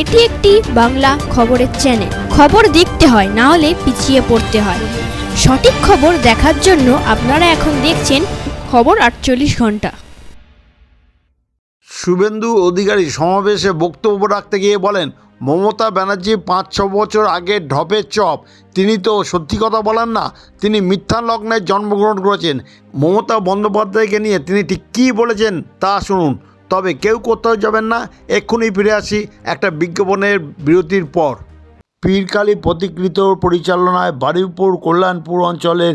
এটি একটি বাংলা খবরের চ্যানেল খবর দেখতে হয়, না হলে পিছিয়ে পড়তে হয়। সঠিক খবর দেখার জন্য আপনারা এখন দেখছেন খবর আটচল্লিশ ঘণ্টা। শুভেন্দু অধিকারী সমাবেশে বক্তব্য রাখতে গিয়ে বলেন, মমতা ব্যানার্জি পাঁচ ছ বছর আগে ঢপের চপ। তিনি তো সত্যি কথা বলেন না, তিনি মিথ্যা লগ্নে জন্মগ্রহণ করেছেন। মমতা বন্দ্যোপাধ্যায়কে নিয়ে তিনি ঠিক কী বলেছেন তা শুনুন। তবে কেউ কোথাও যাবেন না, এক্ষুনি ফিরে আসি একটা বিজ্ঞাপনের বিরতির পর। পীরকালী প্রতিকৃত পরিচালনায় বারুইপুর কল্যাণপুর অঞ্চলের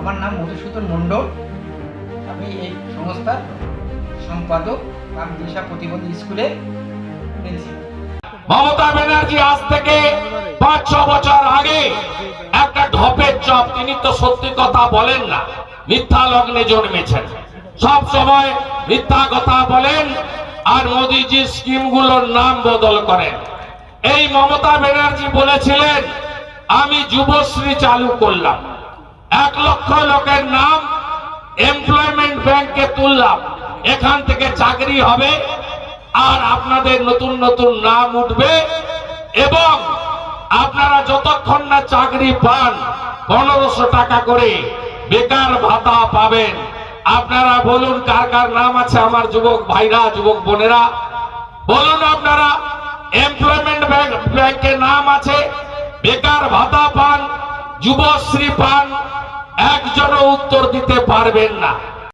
আমার নাম মধুসূদন মণ্ডল। আমি এই সংস্থার সম্পাদক রাম দিশা প্রতিবন্ধী প্রিন্সিপাল। মমতা ব্যানার্জি আজ থেকে পাঁচ, ছ বছর আগে একটা ঢপের চপ, তিনি তো সত্যি কথা বলেন না, মিথ্যা লগ্নে জন্মেছেন। সব সময় মিথ্যা কথা বলেন আর মোদিজি স্কিমগুলোর নাম বদল করেন। এই মমতা ব্যানার্জি বলেছিলেন, আমি যুবশ্রী চালু করলাম। এক লক্ষ লোকের নাম এমপ্লয়মেন্ট ব্যাংকে তুললাম। এখান থেকে চাকরি হবে আর আপনাদের নতুন নতুন নাম উঠবে এবং আপনারা যতক্ষণ না চাকরি পান, পনেরোশো টাকা করে বেকার ভাতা পাবেন। আপনারা বলুন, কার কার নাম আছে আমার যুবক ভাইরা, যুবক বোনেরা? বলুন আপনারা এমপ্লয়মেন্ট ব্যাংকে নাম আছে, বেকার ভাতা পান যুবশ্রী পান একজনও উত্তর দিতে পারবেন না।